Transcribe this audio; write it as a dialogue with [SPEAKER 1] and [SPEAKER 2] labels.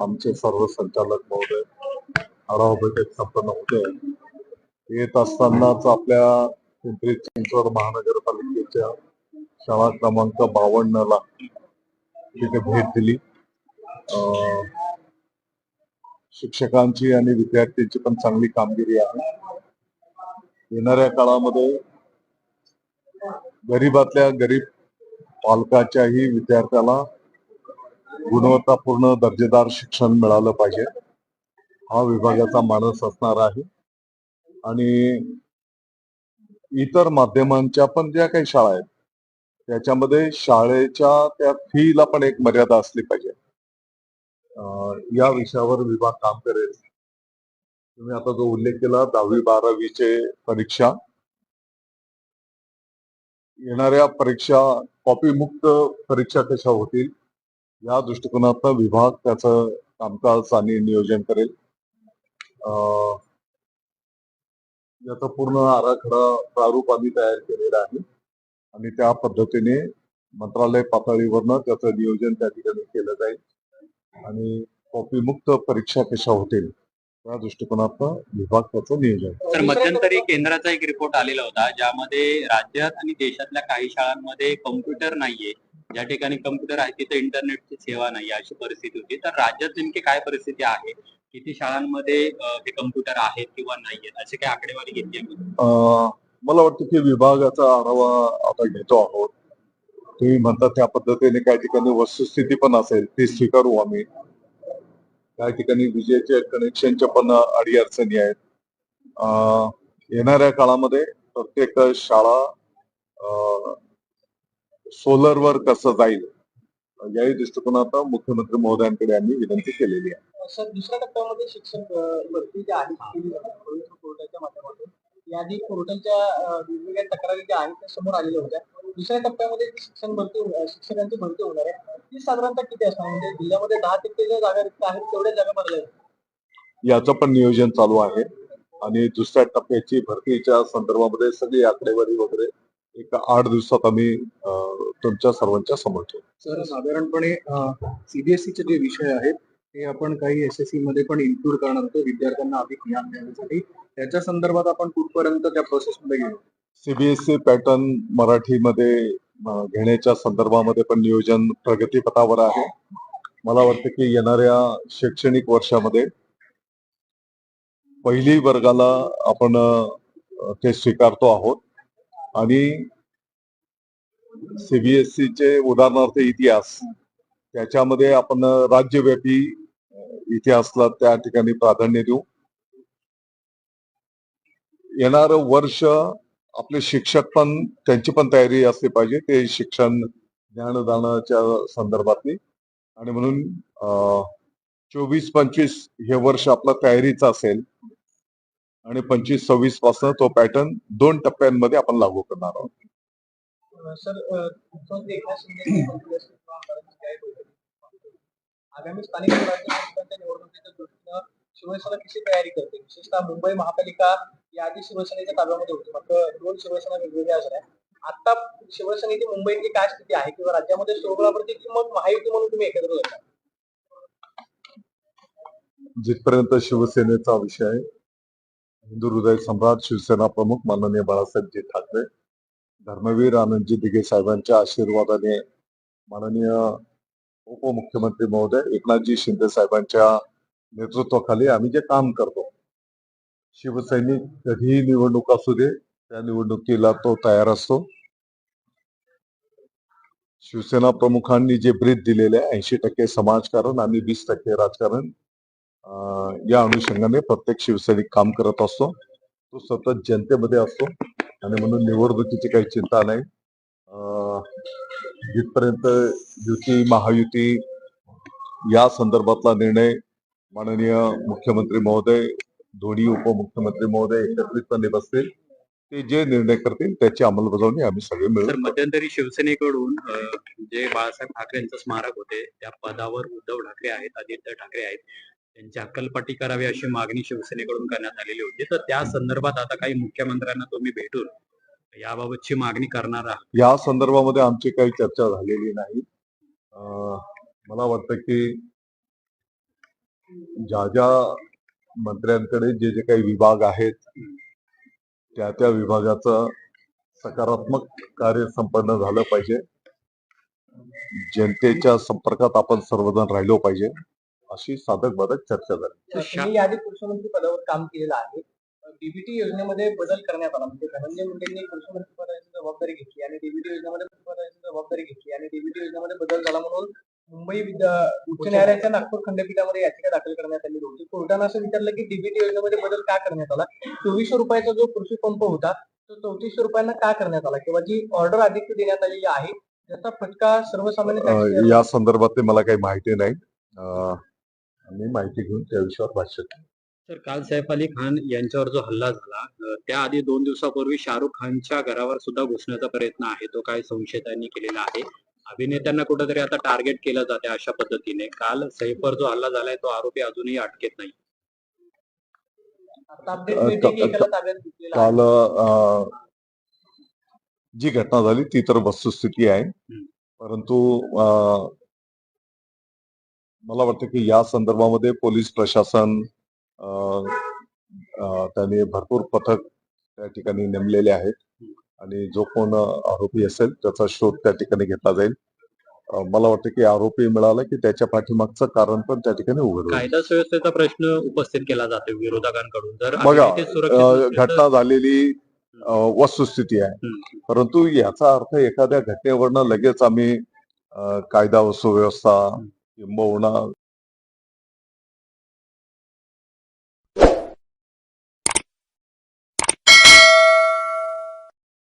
[SPEAKER 1] आमचे सर्व संचालक महोदय आढावा बैठक संपन्न होते. येत असतानाच आपल्या पिंपरी चिंचवड महानगरपालिकेच्या शाळा क्रमांक बावन्न ला तिथे भेट दिली. अं, शिक्षकांची आणि विद्यार्थ्यांची पण चांगली कामगिरी आहे. येणाऱ्या काळामध्ये गरीबातल्या गरीब पालकाच्याही विद्यार्थ्याला गुणवत्तापूर्ण दर्जेदार शिक्षण मिळालं पाहिजे. हा विभागाचा मानस असणार आहे. आणि इतर माध्यमांच्या पण ज्या काही शाळा आहेत त्याच्यामध्ये शाळेच्या त्या फीला पण एक मर्यादा असली पाहिजे. या विषयावर विभाग काम करेल. तुम्ही आता जो उल्लेख केला दहावी बारावीचे परीक्षा. येणाऱ्या परीक्षा कॉपी मुक्त परीक्षा कशा होतील? या दृष्टिकोनातनं विभाग त्याचं कामकाज आणि नियोजन करेल. अं, याचा पूर्ण आराखडा प्रारूप आम्ही तयार केलेला आहे. आणि त्या पद्धतीने मंत्रालय पातळीवरनं त्याचं नियोजन त्या ठिकाणी केलं जाईल. आणि कॉपीमुक्त परीक्षा कशा होतील त्या दृष्टिकोनातनं विभाग त्याचं नियोजन
[SPEAKER 2] तर मध्यंतरी केंद्राचा एक रिपोर्ट आलेला होता ज्यामध्ये राज्यात आणि देशातल्या काही शाळांमध्ये कम्प्युटर नाहीये. ज्या ठिकाणी कम्प्युटर आहे तिथे इंटरनेटची सेवा नाही अशी परिस्थिती होती. तर राज्यात नेमकी काय परिस्थिती आहे? किती शाळांमध्ये हे कम्प्युटर आहेत किंवा नाहीयेत अशी काही आकडेवारी घेतली आहे?
[SPEAKER 1] मला वाटतं की विभागाचा आढावा आता घेतो आहोत. तुम्ही म्हणता त्या पद्धतीने काही ठिकाणी वस्तुस्थिती पण असेल ती स्वीकारू आम्ही. काही ठिकाणी विजेचे कनेक्शनच्या पण अडी अडचणी आहेत. येणाऱ्या काळामध्ये प्रत्येक शाळा सोलरवर कसं जाईल? याही दृष्टिकोनातून मुख्यमंत्री महोदयांकडे आम्ही विनंती केलेली आहे.
[SPEAKER 3] सर दुसऱ्या टप्प्यामध्ये शिक्षण भरती जी आहे केली जाते पवित्र पोर्टलच्या माध्यमातून याआधी पोर्टलच्या वेगवेगळ्या तक्रारी ज्या आहेत त्या समोर आलेल्या होत्या. दुसऱ्या टप्प्यामध्ये शिक्षण भरती शिक्षकांची भरती होणार आहे ती साधारणतः किती असणार? म्हणजे जिल्ह्यामध्ये दहा टक्के ज्या जागा रिक्त आहेत तेवढ्या जागा भरल्या.
[SPEAKER 1] याचं पण नियोजन चालू आहे. आणि दुसऱ्या टप्प्याची भरतीच्या संदर्भामध्ये सगळी आकडेवारी वगैरे एक आठ दिवसात आम्ही तुमच्या सर्वांच्या समोर ठेवू.
[SPEAKER 4] सर साधारणपणे सीबीएसईचे जे विषय आहेत ते आपण काही एस एस सी मध्ये पण इन्क्लूड करणार होतो विद्यार्थ्यांना अधिक ज्ञान देण्यासाठी. त्याच्या संदर्भात आपण कुठपर्यंत त्या प्रोसेसमध्ये गेलो?
[SPEAKER 1] सीबीएसई पॅटर्न मराठीमध्ये अं, घेण्याच्या संदर्भामध्ये पण नियोजन प्रगतीपथावर आहे. मला वाटतं की येणाऱ्या शैक्षणिक वर्षामध्ये पहिली वर्गाला आपण ते स्वीकारतो आहोत. आणि सीबीएसईचे उदाहरणार्थ इतिहास त्याच्यामध्ये आपण राज्यव्यापी इतिहासला त्या ठिकाणी प्राधान्य देऊ. येणार वर्ष आपले शिक्षक पण त्यांची पण तयारी असली पाहिजे ते शिक्षण ज्ञानदानाच्या संदर्भातली. आणि म्हणून चोवीस पंचवीस हे वर्ष आपला तयारीच असेल आणि पंचवीस सव्वीसपासून तो पॅटर्न दोन टप्प्यांमध्ये आपण लागू करणार आहोत.
[SPEAKER 3] आगामी स्थानिक स्वराज्य संस्थांच्या निवडणुकीच्या दृष्टीनं शिवसेना कशी तयारी करते? विशेषतः मुंबई महापालिका याआधी शिवसेनेच्या ताब्यामध्ये होती मात्र दोन शिवसेना वेगवेगळ्या झाल्या. आता शिवसेनेची मुंबईतली काय स्थिती आहे किंवा राज्यामध्ये स्वबळावरती की मग महायुती म्हणून तुम्ही एकत्र
[SPEAKER 1] जिथपर्यंत शिवसेनेचा विषय आहे हिंदू हृदय सम्राट शिवसेना प्रमुख माननीय बाळासाहेबजी ठाकरे धर्मवीर आनंदजी दिघे साहेबांच्या आशीर्वादाने माननीय उपमुख्यमंत्री महोदय एकनाथजी शिंदे साहेबांच्या नेतृत्वाखाली आम्ही जे काम करतो शिवसैनिक कधीही निवडणूक असू दे त्या निवडणुकीला तो तयार असतो. शिवसेना प्रमुखांनी जे ब्रीद दिलेले ऐंशी टक्के समाजकारण आणि वीस टक्के राजकारण या अनुषंगाने प्रत्येक शिवसैनिक काम करत असतो. तो सतत जनतेमध्ये असतो आणि म्हणून निवडणुकीची काही चिंता नाही. जिथपर्यंत युती महायुती या संदर्भातला निर्णय माननीय मुख्यमंत्री महोदय दोन्ही उपमुख्यमंत्री महोदय एकत्रितपणे बसतील ते जे निर्णय करतील त्याची अंमलबजावणी आम्ही सगळे मिळून
[SPEAKER 2] मध्यंतरी शिवसेनेकडून जे बाळासाहेब ठाकरे यांचं स्मारक होते त्या पदावर उद्धव ठाकरे आहेत आदित्य ठाकरे आहेत. त्यांची अक्कलपाटी करावी अशी मागणी शिवसेनेकडून करण्यात आलेली होती. तर त्या संदर्भात आता काही मुख्यमंत्र्यांना तुम्ही भेटून याबाबतची मागणी करणार आहात.
[SPEAKER 1] या संदर्भामध्ये आमची काही चर्चा झालेली नाही. अं, मला वाटतं की ज्या ज्या मंत्र्यांकडे जे जे काही विभाग आहेत त्या त्या विभागाचं सकारात्मक कार्य संपन्न झालं पाहिजे. जनतेच्या संपर्कात आपण सर्वजण राहिलो पाहिजे. अशी साधक बाधक चर्चा झाली.
[SPEAKER 3] तुम्ही याआधी कृषीमंत्री पदावर काम केलेलं आहे. डीबीटी योजनेमध्ये बदल करण्यात आला. म्हणजे धनंजय मुंडेंनी कृषीमंत्री पदाची जबाबदारी घेतली आणि डीबीटी योजनेमध्ये पदाची जबाबदारी घेतली आणि डीबीटी योजनेमध्ये बदल झाला म्हणून मुंबई उच्च न्यायालयाच्या नागपूर खंडपीठामध्ये याचिका दाखल करण्यात आली होती. कोर्टानं असं विचारलं की डीबीटी योजनेमध्ये बदल का करण्यात आला? चोवीसशे रुपयाचा जो कृषी पंप होता तो चौतीसशे रुपयांना का करण्यात आला? किंवा जी ऑर्डर आदित्य देण्यात आलेली आहे त्याचा फटका सर्वसामान्य
[SPEAKER 1] या संदर्भातली मला काही माहिती नाही. मी माहिती घेऊन त्या विषयावर भाष्य.
[SPEAKER 2] तर काल सैफ अली खान यांच्यावर जो हल्ला झाला त्याआधी दोन दिवसापूर्वी शाहरुख खानच्या घरावर सुद्धा घुसण्याचा प्रयत्न आहे. तो काही संशयितांनी केलेला आहे. अभिनेत्यांना कुठेतरी आता टार्गेट केलं जाते अशा पद्धतीने. काल सैफवर जो हल्ला झालाय तो आरोपी अजूनही अटकेत नाही.
[SPEAKER 1] काल जी घटना झाली ती तर वस्तुस्थिती आहे. परंतु मला वाटतं की या संदर्भामध्ये पोलीस प्रशासन त्यांनी भरपूर पथक त्या ठिकाणी नेमलेले आहेत. आणि जो कोण आरोपी असेल त्याचा शोध त्या ठिकाणी घेतला जाईल. मला वाटतं की आरोपी मिळाला की त्याच्या पाठीमागचं कारण पण त्या ठिकाणी उघड.
[SPEAKER 2] कायदा सुव्यवस्थेचा प्रश्न उपस्थित केला जातो विरोधकांकडून. जर
[SPEAKER 1] बघा,
[SPEAKER 2] तर-
[SPEAKER 1] घटना झालेली वस्तुस्थिती आहे. परंतु याचा अर्थ एखाद्या घटनेवरनं लगेच आम्ही कायदा व सुव्यवस्था किंबहुना